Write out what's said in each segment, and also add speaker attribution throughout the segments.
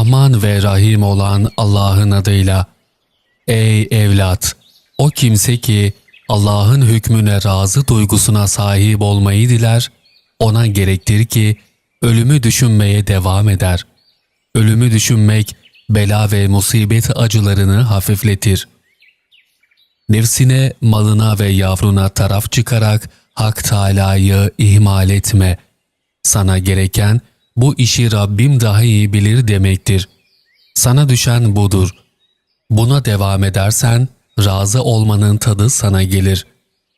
Speaker 1: Rahman ve Rahim olan Allah'ın adıyla. Ey evlat! O kimse ki Allah'ın hükmüne razı duygusuna sahip olmayı diler, ona gerektir ki ölümü düşünmeye devam eder. Ölümü düşünmek bela ve musibet acılarını hafifletir. Nefsine, malına ve yavruna taraf çıkarak Hak Teâlâ'yı ihmal etme. Sana gereken bu işi Rabbim daha iyi bilir demektir. Sana düşen budur. Buna devam edersen razı olmanın tadı sana gelir.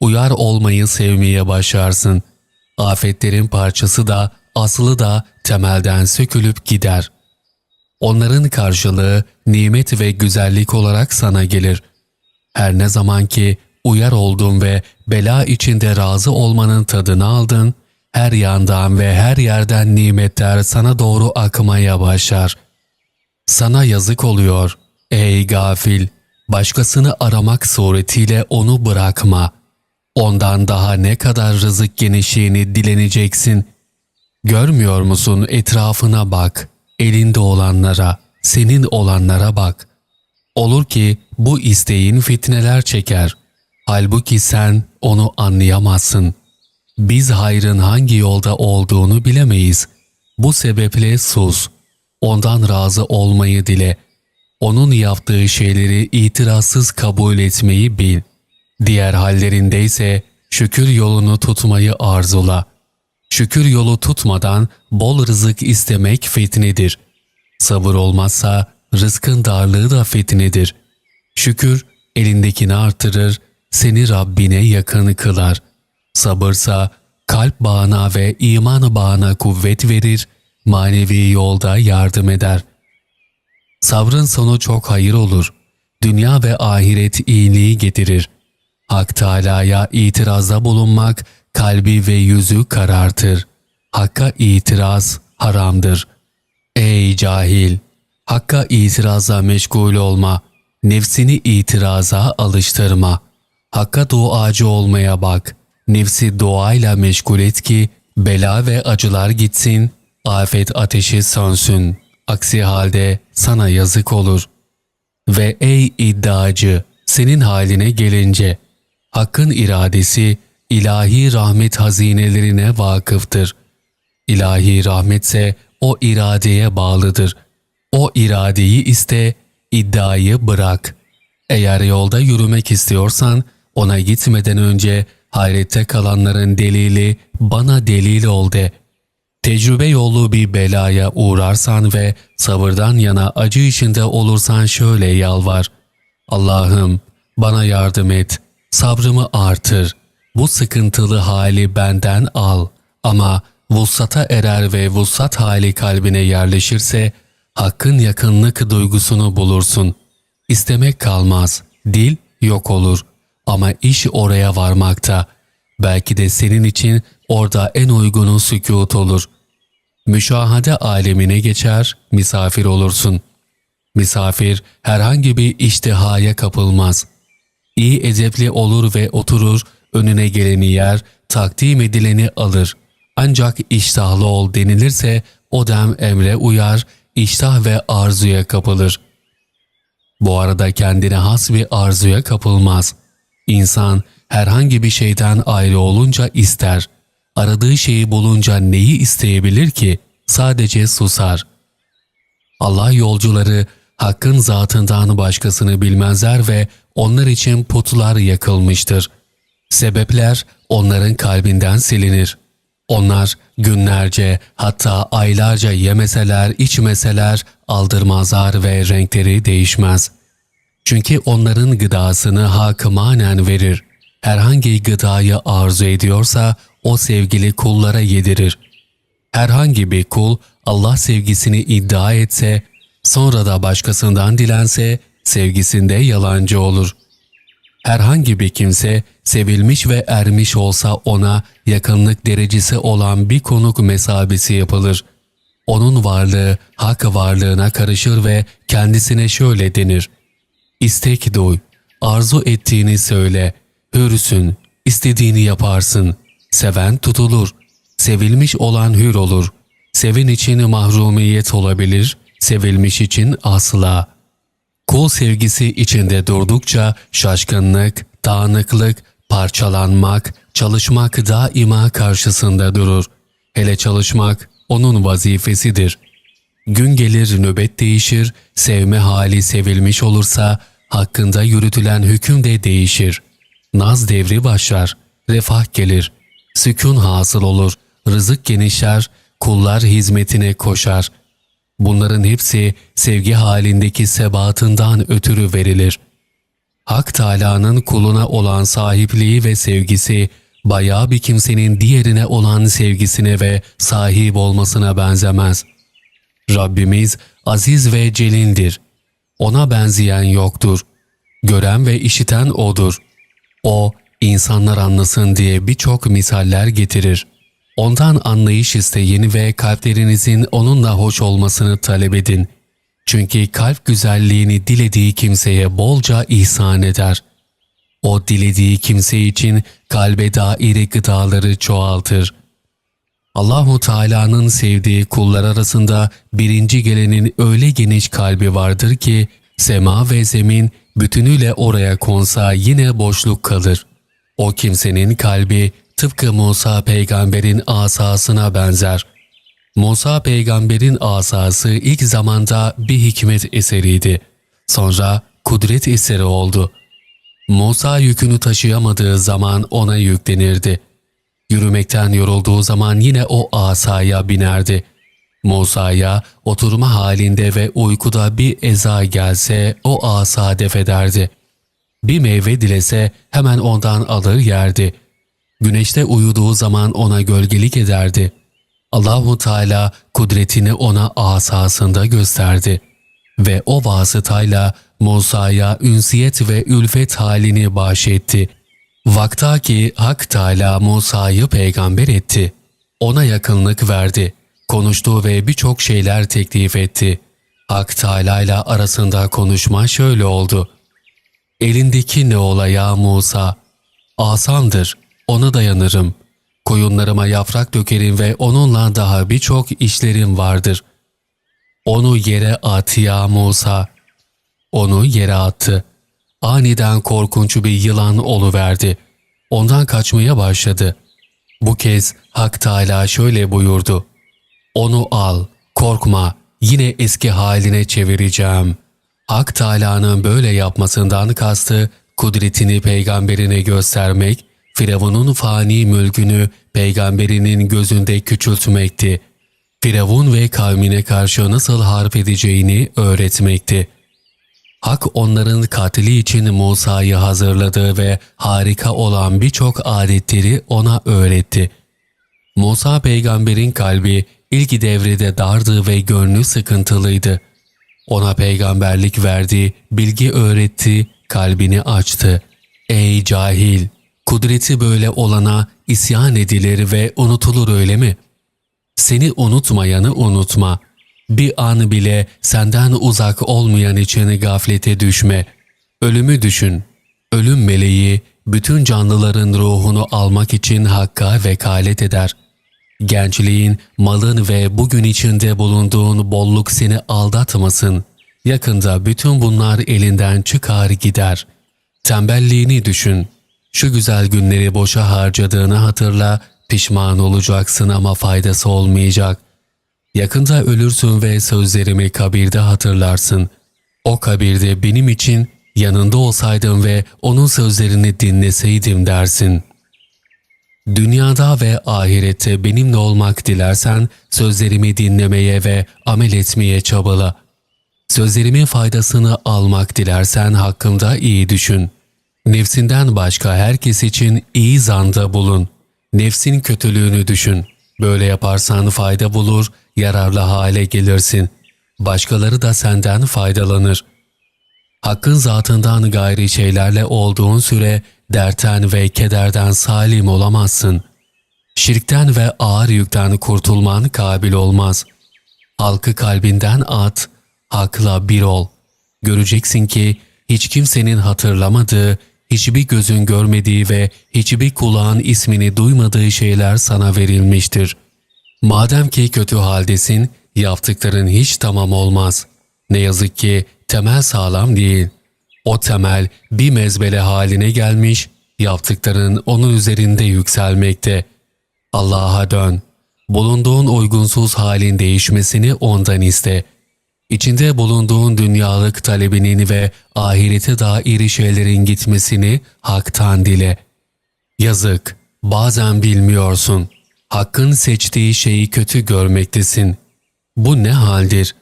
Speaker 1: Uyar olmayı sevmeye başlarsın. Afetlerin parçası da aslı da temelden sökülüp gider. Onların karşılığı nimet ve güzellik olarak sana gelir. Her ne zaman ki uyar oldun ve bela içinde razı olmanın tadını aldın, her yandan ve her yerden nimetler sana doğru akmaya başlar. Sana yazık oluyor ey gafil, başkasını aramak suretiyle onu bırakma. Ondan daha ne kadar rızık genişliğini dileneceksin. Görmüyor musun etrafına bak, elinde olanlara, senin olanlara bak. Olur ki bu isteğin fitneler çeker. Halbuki sen onu anlayamazsın. Biz hayrın hangi yolda olduğunu bilemeyiz. Bu sebeple sus. Ondan razı olmayı dile. Onun yaptığı şeyleri itirazsız kabul etmeyi bil. Diğer hallerinde ise şükür yolunu tutmayı arzula. Şükür yolu tutmadan bol rızık istemek fitnedir. Sabır olmazsa rızkın darlığı da fitnedir. Şükür elindekini artırır, seni Rabbine yakın kılar. Sabırsa kalp bağına ve iman bağına kuvvet verir, manevi yolda yardım eder. Sabrın sonu çok hayır olur. Dünya ve ahiret iyiliği getirir. Hak Teâlâ'ya itirazda bulunmak kalbi ve yüzü karartır. Hakka itiraz haramdır. Ey cahil! Hakka itirazla meşgul olma. Nefsini itiraza alıştırma. Hakka duacı olmaya bak. Nefsi duayla meşgul et ki bela ve acılar gitsin, afet ateşi sönsün. Aksi halde sana yazık olur. Ve ey iddiacı, senin haline gelince, Hakkın iradesi ilahi rahmet hazinelerine vakıftır. İlahi rahmetse o iradeye bağlıdır. O iradeyi iste, iddiayı bırak. Eğer yolda yürümek istiyorsan ona gitmeden önce hayrette kalanların delili bana delil ol de. Tecrübe yolu bir belaya uğrarsan ve sabırdan yana acı içinde olursan şöyle yalvar. Allah'ım bana yardım et, sabrımı artır. Bu sıkıntılı hali benden al. Ama vussata erer ve vussat hali kalbine yerleşirse hakkın yakınlık duygusunu bulursun. İstemek kalmaz, dil yok olur. Ama iş oraya varmakta. Belki de senin için orada en uygunu sükut olur. Müşahade alemine geçer, misafir olursun. Misafir herhangi bir iştihaya kapılmaz. İyi edepli olur ve oturur, önüne geleni yer, takdim edileni alır. Ancak iştahlı ol denilirse o dem emre uyar, iştah ve arzuya kapılır. Bu arada kendine has bir arzuya kapılmaz. İnsan herhangi bir şeyden ayrı olunca ister. Aradığı şeyi bulunca neyi isteyebilir ki? Sadece susar. Allah yolcuları Hakk'ın zatından başkasını bilmezler ve onlar için putlar yakılmıştır. Sebepler onların kalbinden silinir. Onlar günlerce hatta aylarca yemeseler içmeseler aldırmazlar ve renkleri değişmez. Çünkü onların gıdasını hak manen verir. Herhangi gıdayı arzu ediyorsa o sevgili kullara yedirir. Herhangi bir kul Allah sevgisini iddia etse, sonra da başkasından dilense sevgisinde yalancı olur. Herhangi bir kimse sevilmiş ve ermiş olsa ona yakınlık derecesi olan bir konuk mesabesi yapılır. Onun varlığı hak varlığına karışır ve kendisine şöyle denir. İstek duy, arzu ettiğini söyle, hürsün, istediğini yaparsın. Seven tutulur, sevilmiş olan hür olur. Sevin için mahrumiyet olabilir, sevilmiş için asla. Kul sevgisi içinde durdukça şaşkınlık, dağınıklık, parçalanmak, çalışmak daima karşısında durur. Hele çalışmak onun vazifesidir. Gün gelir nöbet değişir, sevme hali sevilmiş olursa hakkında yürütülen hüküm de değişir. Naz devri başlar, refah gelir, sükun hasıl olur, rızık genişler, kullar hizmetine koşar. Bunların hepsi sevgi halindeki sebatından ötürü verilir. Hak Teâlâ'nın kuluna olan sahipliği ve sevgisi, bayağı bir kimsenin diğerine olan sevgisine ve sahip olmasına benzemez. Rabbimiz aziz ve celildir. Ona benzeyen yoktur. Gören ve işiten O'dur. O, insanlar anlasın diye birçok misaller getirir. Ondan anlayış isteyin ve kalplerinizin onunla hoş olmasını talep edin. Çünkü kalp güzelliğini dilediği kimseye bolca ihsan eder. O dilediği kimse için kalbe dair gıdaları çoğaltır. Allahu Teala'nın sevdiği kullar arasında birinci gelenin öyle geniş kalbi vardır ki sema ve zemin bütünüyle oraya konsa yine boşluk kalır. O kimsenin kalbi tıpkı Musa peygamberin asasına benzer. Musa peygamberin asası ilk zamanda bir hikmet eseriydi. Sonra kudret eseri oldu. Musa yükünü taşıyamadığı zaman ona yüklenirdi. Yürümekten yorulduğu zaman yine o asaya binerdi. Musa'ya oturma halinde ve uykuda bir eza gelse o asa defederdi. Bir meyve dilese hemen ondan alır yerdi. Güneşte uyuduğu zaman ona gölgelik ederdi. Allahu Teala kudretini ona asasında gösterdi ve o vasıtayla Musa'ya ünsiyet ve ülfet halini bahşetti. Vakta ki Hak Teala Musa'yı peygamber etti. Ona yakınlık verdi. Konuştu ve birçok şeyler teklif etti. Hak Teala ile arasında konuşma şöyle oldu. Elindeki ne ola ya Musa? Asandır, ona dayanırım. Koyunlarıma yaprak dökerim ve onunla daha birçok işlerim vardır. Onu yere at ya Musa. Onu yere attı. Aniden korkunç bir yılan oluverdi. Ondan kaçmaya başladı. Bu kez Hak Teâlâ şöyle buyurdu. Onu al, korkma, yine eski haline çevireceğim. Hak Teâlâ'nın böyle yapmasından kastı, kudretini peygamberine göstermek, Firavun'un fani mülkünü peygamberinin gözünde küçültmekti. Firavun ve kavmine karşı nasıl harp edeceğini öğretmekti. Hak onların katili için Musa'yı hazırladı ve harika olan birçok adetleri ona öğretti. Musa peygamberin kalbi ilk devrede dardı ve gönlü sıkıntılıydı. Ona peygamberlik verdi, bilgi öğretti, kalbini açtı. Ey cahil! Kudreti böyle olana isyan edilir ve unutulur öyle mi? Seni unutmayanı unutma. Bir an bile senden uzak olmayan için gaflete düşme. Ölümü düşün. Ölüm meleği bütün canlıların ruhunu almak için hakka vekalet eder. Gençliğin, malın ve bugün içinde bulunduğun bolluk seni aldatmasın. Yakında bütün bunlar elinden çıkar gider. Tembelliğini düşün. Şu güzel günleri boşa harcadığını hatırla, pişman olacaksın ama faydası olmayacak. Yakında ölürsün ve sözlerimi kabirde hatırlarsın. O kabirde benim için yanında olsaydım ve onun sözlerini dinleseydim dersin. Dünyada ve ahirette benimle olmak dilersen sözlerimi dinlemeye ve amel etmeye çabala. Sözlerimin faydasını almak dilersen hakkımda iyi düşün. Nefsinden başka herkes için iyi zanda bulun. Nefsin kötülüğünü düşün. Böyle yaparsan fayda bulur, yararlı hale gelirsin. Başkaları da senden faydalanır. Hakkın zatından gayri şeylerle olduğun süre derten ve kederden salim olamazsın. Şirkten ve ağır yükten kurtulman kabil olmaz. Halkı kalbinden at, hakla bir ol. Göreceksin ki hiç kimsenin hatırlamadığı, hiçbir gözün görmediği ve hiçbir kulağın ismini duymadığı şeyler sana verilmiştir. Madem ki kötü haldesin, yaptıkların hiç tamam olmaz. Ne yazık ki temel sağlam değil. O temel bir mezbele haline gelmiş, yaptıkların onun üzerinde yükselmekte. Allah'a dön. Bulunduğun uygunsuz halin değişmesini ondan iste. İçinde bulunduğun dünyalık talebinin ve ahirete dair şeylerin gitmesini haktan dile. Yazık, bazen bilmiyorsun. Hakkın seçtiği şeyi kötü görmektesin. Bu ne haldir?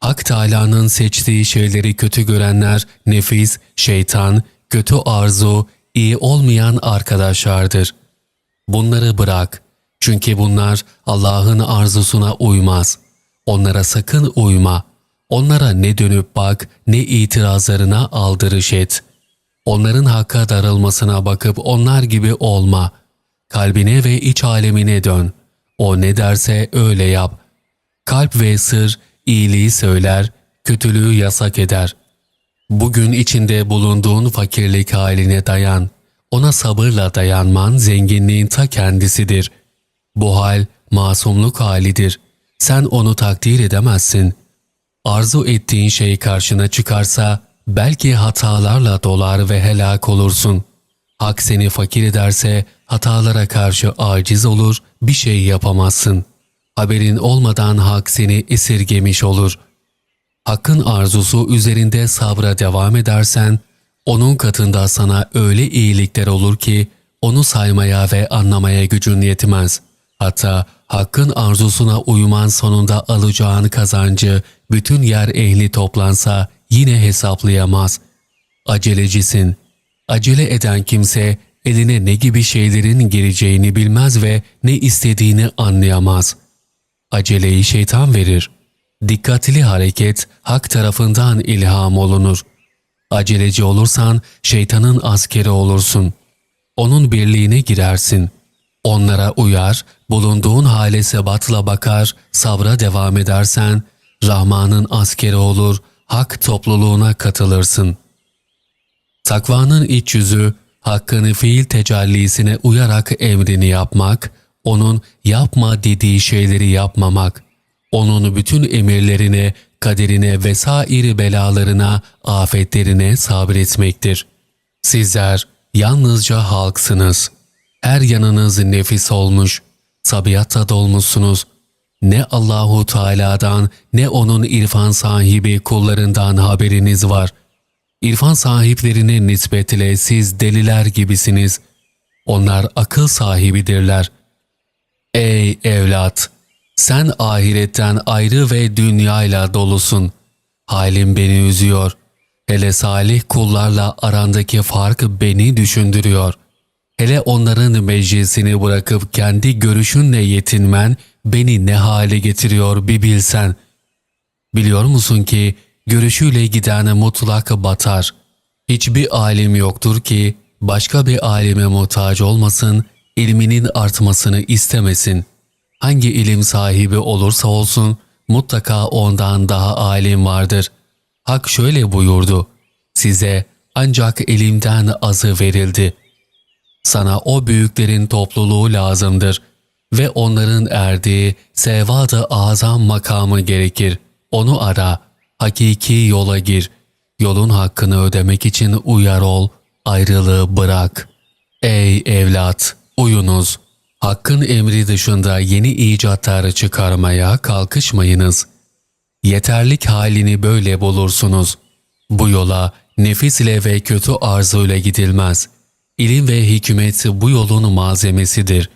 Speaker 1: Hak Teâlâ'nın seçtiği şeyleri kötü görenler nefis, şeytan, kötü arzu, iyi olmayan arkadaşlardır. Bunları bırak. Çünkü bunlar Allah'ın arzusuna uymaz. Onlara sakın uyma. Onlara ne dönüp bak ne itirazlarına aldırış et. Onların hakka darılmasına bakıp onlar gibi olma. Kalbine ve iç alemine dön. O ne derse öyle yap. Kalp ve sır iyiliği söyler, kötülüğü yasak eder. Bugün içinde bulunduğun fakirlik haline dayan. Ona sabırla dayanman zenginliğin ta kendisidir. Bu hal masumluk halidir. Sen onu takdir edemezsin. Arzu ettiğin şey karşına çıkarsa belki hatalarla dolar ve helak olursun. Hak seni fakir ederse hatalara karşı aciz olur, bir şey yapamazsın. Haberin olmadan hak seni esirgemiş olur. Hakkın arzusu üzerinde sabra devam edersen, onun katında sana öyle iyilikler olur ki, onu saymaya ve anlamaya gücün yetmez. Hatta hakkın arzusuna uyman sonunda alacağın kazancı bütün yer ehli toplansa yine hesaplayamaz. Acelecisin. Acele eden kimse eline ne gibi şeylerin gireceğini bilmez ve ne istediğini anlayamaz. Aceleyi şeytan verir. Dikkatli hareket hak tarafından ilham olunur. Aceleci olursan şeytanın askeri olursun. Onun birliğine girersin. Onlara uyar, bulunduğun hale sebatla bakar, sabra devam edersen, Rahman'ın askeri olur, hak topluluğuna katılırsın. Takvanın iç yüzü, hakkını fiil tecellisine uyarak emrini yapmak, onun yapma dediği şeyleri yapmamak, onun bütün emirlerine, kaderine vesaire belalarına, afetlerine sabretmektir. Sizler yalnızca halksınız. Her yanınız nefis olmuş, tabiatta dolmuşsunuz. Ne Allahu Teala'dan ne onun irfan sahibi kullarından haberiniz var. İrfan sahiplerine nispetle siz deliler gibisiniz. Onlar akıl sahibidirler. Ey evlat! Sen ahiretten ayrı ve dünyayla dolusun. Halim beni üzüyor. Hele salih kullarla arandaki fark beni düşündürüyor. Hele onların meclisini bırakıp kendi görüşünle yetinmen beni ne hale getiriyor bir bilsen. Biliyor musun ki görüşüyle giden mutlak batar. Hiçbir alim yoktur ki başka bir alime muhtaç olmasın, ilminin artmasını istemesin. Hangi ilim sahibi olursa olsun mutlaka ondan daha alim vardır. Hak şöyle buyurdu. Size ancak elimden azı verildi. Sana o büyüklerin topluluğu lazımdır ve onların erdiği sevadı azam makamı gerekir. Onu ara, hakiki yola gir. Yolun hakkını ödemek için uyar ol, ayrılığı bırak. Ey evlat, uyunuz. Hakkın emri dışında yeni icatları çıkarmaya kalkışmayınız. Yeterlik halini böyle bulursunuz. Bu yola nefis ile ve kötü arzuyla gidilmez. İlim ve hikmet bu yolun malzemesidir.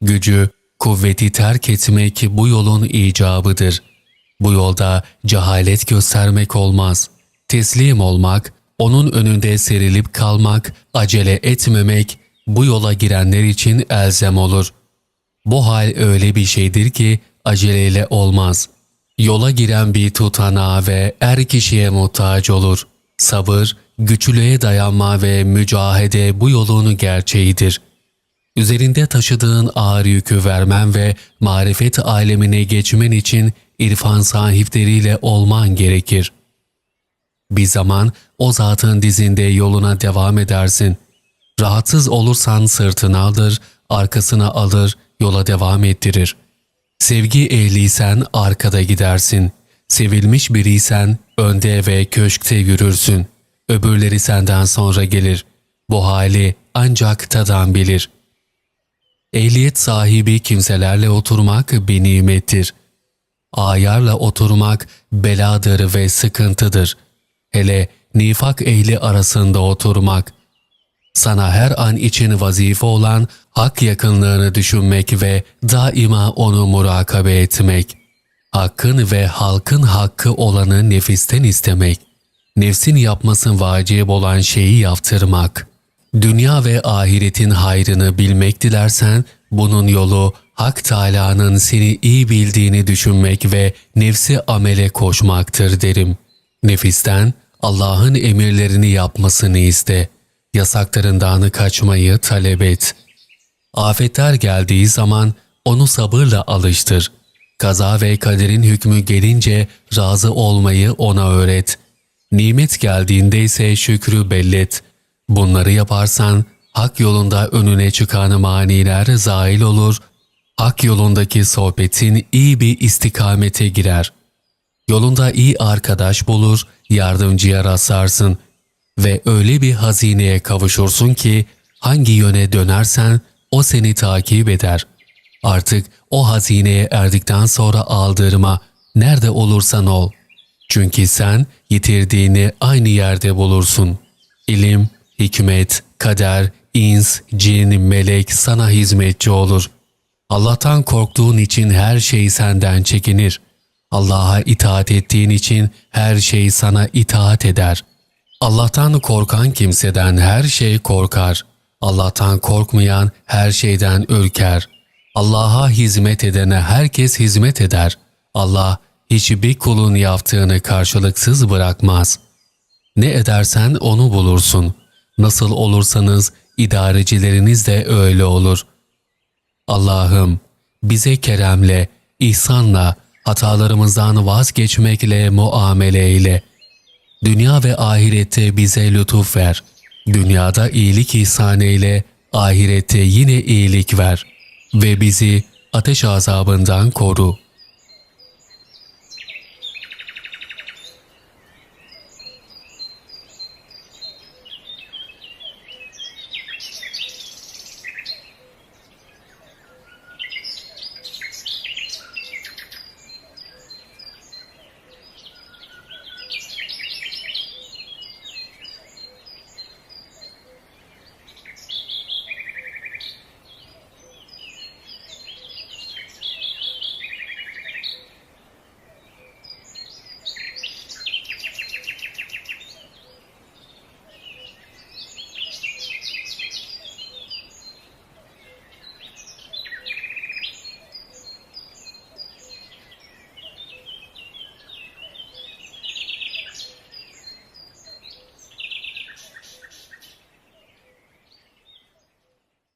Speaker 1: Gücü, kuvveti terk etmek bu yolun icabıdır. Bu yolda cehalet göstermek olmaz. Teslim olmak, onun önünde serilip kalmak, acele etmemek, bu yola girenler için elzem olur. Bu hal öyle bir şeydir ki aceleyle olmaz. Yola giren bir tutanağa ve er kişiye muhtaç olur. Sabır, güçlüğe dayanma ve mücahede bu yolun gerçeğidir. Üzerinde taşıdığın ağır yükü vermen ve marifet alemine geçmen için irfan sahipleriyle olman gerekir. Bir zaman o zatın dizinde yoluna devam edersin. Rahatsız olursan sırtını alır, arkasına alır, yola devam ettirir. Sevgi ehliysen arkada gidersin. Sevilmiş biriysen önde ve köşkte yürürsün. Öbürleri senden sonra gelir. Bu hali ancak tadan bilir. Ehliyet sahibi kimselerle oturmak bir nimettir. Ayarla oturmak beladır ve sıkıntıdır. Hele nifak ehli arasında oturmak. Sana her an için vazife olan hak yakınlığını düşünmek ve daima onu murakabe etmek. Hakkın ve halkın hakkı olanı nefisten istemek. Nefsin yapmasın vacip olan şeyi yaptırmak. Dünya ve ahiretin hayrını bilmek dilersen bunun yolu Hak Teâlâ'nın seni iyi bildiğini düşünmek ve nefsi amele koşmaktır derim. Nefisten Allah'ın emirlerini yapmasını iste. Yasaklarından kaçmayı talep et. Afetler geldiği zaman onu sabırla alıştır. Kaza ve kaderin hükmü gelince razı olmayı ona öğret. Nimet geldiğinde ise şükrü bellet. Bunları yaparsan hak yolunda önüne çıkan maniler zail olur, hak yolundaki sohbetin iyi bir istikamete girer. Yolunda iyi arkadaş bulur, yardımcıya rastlarsın ve öyle bir hazineye kavuşursun ki hangi yöne dönersen o seni takip eder. Artık o hazineye erdikten sonra aldırma, nerede olursan ol. Çünkü sen yitirdiğini aynı yerde bulursun. İlim, hikmet, kader, ins, cin, melek sana hizmetçi olur. Allah'tan korktuğun için her şey senden çekinir. Allah'a itaat ettiğin için her şey sana itaat eder. Allah'tan korkan kimseden her şey korkar. Allah'tan korkmayan her şeyden ürker. Allah'a hizmet edene herkes hizmet eder. Allah hiçbir kulun yaptığını karşılıksız bırakmaz. Ne edersen onu bulursun. Nasıl olursanız idarecileriniz de öyle olur. Allah'ım bize keremle, ihsanla, hatalarımızdan vazgeçmekle muamele eyle. Dünya ve ahirette bize lütuf ver. Dünyada iyilik ihsan eyle, ahirette yine iyilik ver. Ve bizi ateş azabından koru.''